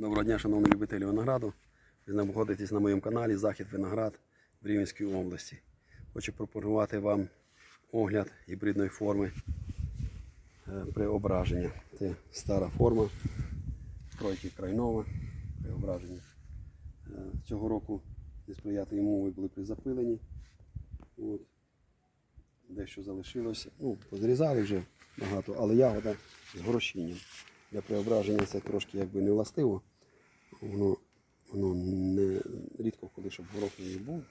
Доброго дня, шановні любителі винограду. Ви знаходитесь на моєму каналі Захід Виноград в Рівненській області. Хочу пропонувати вам огляд гібридної форми е, преображення. Це стара форма, тройки крайнова преображення. Е, Цього року несприятливі умови були призапилені. От. Дещо залишилося. Ну, позрізали вже багато, але ягода з горошінням. Для преображення це трошки якби не властиво. Воно, воно не рідко коли щоб горох не був.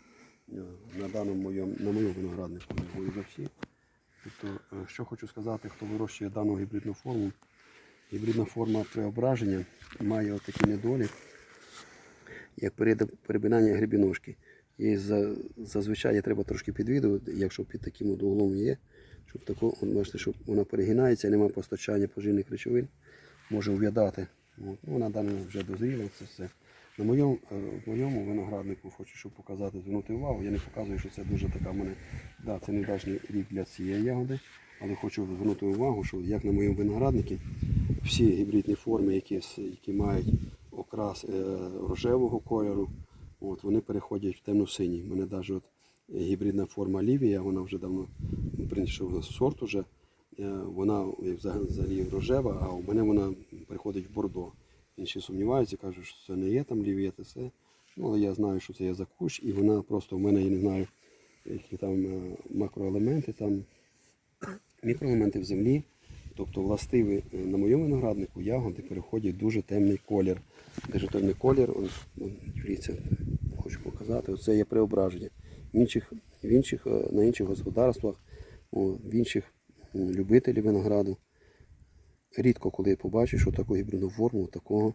Е, На даному моєму, на моєму винограднику не були за всі. Тобто, е, що хочу сказати, хто вирощує дану гібридну форму. Гібридна форма преображення має отакий недолік, як перебинання грибіножки. За, зазвичай треба трошки підвідувати, якщо під таким от углом є, щоб тако, бачите, щоб вона перегинається, немає постачання поживних речовин, може ув'ядати. Ну, вона дана вже дозріла, це все. На моєму, е, моєму винограднику хочу щоб показати, звернути увагу. Я не показую, що це дуже така в мене. Да, це невдачний рік для цієї ягоди, але хочу звернути увагу, що як на моєму винограднику всі гібридні форми, які, які мають окрас е, рожевого кольору, от, вони переходять в темно-синій. У мене навіть от гібридна форма Лівія, вона вже давно прийшов сорт уже. Е, Вона взагалі рожева, а у мене вона переходить в бордо. Інші сумніваються, кажуть, що це не є там лівія, це. Ну, але я знаю, що це є за кущ, і вона просто в мене, я не знаю, які там е, макроелементи, там мікроелементи в землі. Тобто властиві е, на моєму винограднику ягоди переходять дуже темний колір. Дуже темний колір, дивіться, хочу показати, оце є преображення. В інших, в інших, на інших господарствах, в інших м, любителів винограду. Рідко коли я побачу, таку гібридну форму такого,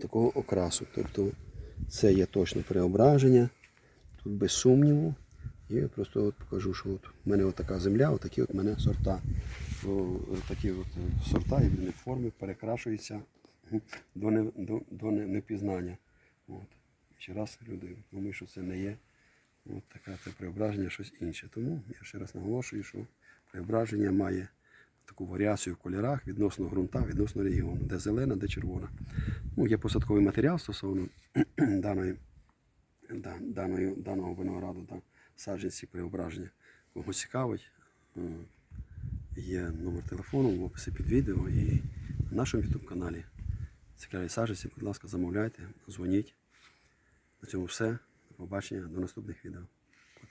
такого окрасу. Тобто це є точно преображення, тут без сумніву. І я просто от покажу, що от в мене така земля, отакі от мене сорта. Такі от е, сорта гібридної форми перекрашуються до, не, до, до не- непізнання. От. Ще раз люди думають, що це не є от таке це преображення, щось інше. Тому я ще раз наголошую, що преображення має таку варіацію в кольорах відносно ґрунта, відносно регіону, де зелена, де червона. Ну, є посадковий матеріал стосовно даної, да, даної, даного винограду, да, саджанці преображення. Кого цікавить, е, є номер телефону в описі під відео і на нашому YouTube каналі. Цікаві саджанці, будь ласка, замовляйте, дзвоніть. На цьому все. До побачення, до наступних відео.